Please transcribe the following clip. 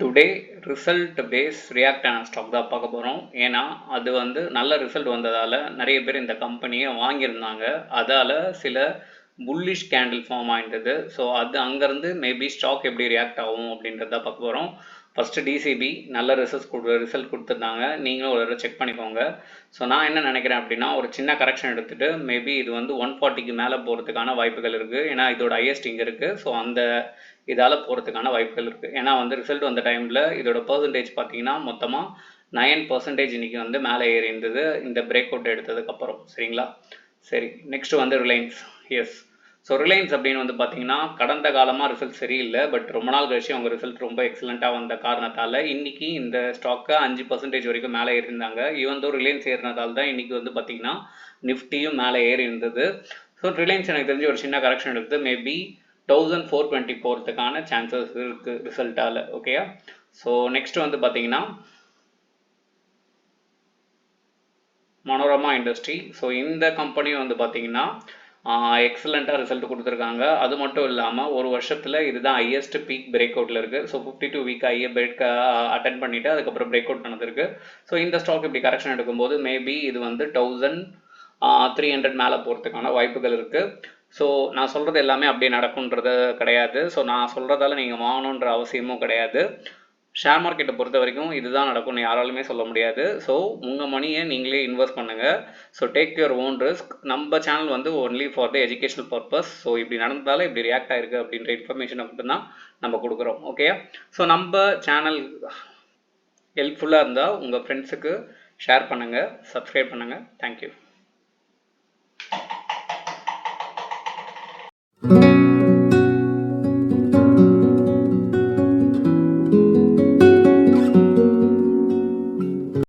Today result base react stock தான் பார்க்க போகிறோம் ஏன்னா அது வந்து நல்ல ரிசல்ட் வந்ததால் நிறைய பேர் இந்த கம்பெனியை வாங்கியிருந்தாங்க. அதால் சில புல்லிஷ் கேண்டில் ஃபார்ம் ஆயிருந்தது ஸோ அது அங்கேருந்து மேபி ஸ்டாக் எப்படி ரியாக்ட் ஆகும் அப்படின்றத பார்க்க போகிறோம் ஃபஸ்ட்டு டிசிபி நல்ல ரிசல்ட்ஸ் கொடு ரிசல்ட் கொடுத்துருந்தாங்க. நீங்களும் ஒரு தடவை செக் பண்ணிக்கோங்க. ஸோ நான் என்ன நினைக்கிறேன் அப்படின்னா ஒரு சின்ன கரெக்ஷன் எடுத்துகிட்டு மேபி இது வந்து ஒன் ஃபார்ட்டிக்கு மேலே போகிறதுக்கான வாய்ப்புகள் இருக்குது ஏன்னா இதோட ஹையஸ்ட் இங்கே இருக்குது ஸோ அந்த இதால் போகிறதுக்கான வாய்ப்புகள் இருக்குது ஏன்னா வந்து ரிசல்ட் வந்த டைமில் இதோட பர்சன்டேஜ் பார்த்தீங்கன்னா மொத்தமாக நைன் பர்சன்டேஜ் இன்றைக்கி வந்து மேலே ஏறி இருந்தது இந்த பிரேக் அவுட் எடுத்ததுக்கப்புறம் சரிங்களா? சரி நெக்ஸ்ட் வந்து ரிலையன்ஸ். எஸ் ஸோ ரிலையன்ஸ் அப்படின்னு வந்து பார்த்தீங்கன்னா கடந்த காலமாக ரிசல்ட் சரியில்லை பட் ரொம்ப நாள் கழிச்சு அவங்க ரிசல்ட் ரொம்ப எக்ஸலண்ட்டாக வந்த காரணத்தால் இன்னைக்கு இந்த ஸ்டாக்கை அஞ்சு பர்சன்டேஜ் வரைக்கும் மேலே ஏறியிருந்தாங்க. ஈவன் தோ ரிலையன்ஸ் ஏறினதால் தான் இன்னைக்கு வந்து பார்த்தீங்கன்னா நிஃப்டியும் மேலே ஏறி இருந்தது. ஸோ ரிலையன்ஸ் எனக்கு தெரிஞ்சு ஒரு சின்ன கரெக்ஷன் எடுத்து மேபி தௌசண்ட் ஃபோர் டுவெண்ட்டி போகிறதுக்கான சான்சஸ் இருக்குது ரிசல்ட்டால் ஓகேயா ஸோ நெக்ஸ்ட் வந்து பார்த்தீங்கன்னா மனோரமா இண்டஸ்ட்ரி ஸோ இந்த கம்பெனியும் வந்து பார்த்தீங்கன்னா எக்ஸலண்ட்டாக ரிசல்ட் கொடுத்துருக்காங்க. அது மட்டும் இல்லாமல் ஒரு வருஷத்தில் இதுதான் ஹையஸ்ட் பீக் பிரேக் அவுட்டில் இருக்குது so fifty two week high break attempt பண்ணிவிட்டு அதுக்கப்புறம் பிரேக் அவுட் நடந்திருக்கு. ஸோ இந்த ஸ்டாக் இப்படி கரெக்ஷன் எடுக்கும்போது மேபி இது வந்து தௌசண்ட் த்ரீ ஹண்ட்ரட் மேலே போகிறதுக்கான வாய்ப்புகள் இருக்குது ஸோ நான் சொல்கிறது எல்லாமே அப்படியே நடக்குன்றது கிடையாது. ஸோ நான் சொல்கிறதால நீங்கள் வாங்கணுன்ற அவசியமும் கிடையாது. ஷேர் மார்க்கெட்டை பொறுத்த வரைக்கும் இதுதான் நடக்கும்னு யாராலுமே சொல்ல முடியாது. ஸோ உங்கள் மணியை நீங்களே இன்வெஸ்ட் பண்ணுங்கள் so take your own risk நம்ம சேனல் வந்து only for the educational purpose so இப்படி நடந்ததால இப்படி ரியாக்ட் ஆயிருக்கு அப்படின்ற இன்ஃபர்மேஷனை மட்டும்தான் நம்ம கொடுக்குறோம். ஓகே ஸோ நம்ம சேனல் ஹெல்ப்ஃபுல்லாக இருந்தால் உங்கள் ஃப்ரெண்ட்ஸுக்கு ஷேர் பண்ணுங்கள் சப்ஸ்கிரைப் பண்ணுங்கள் தேங்க்யூ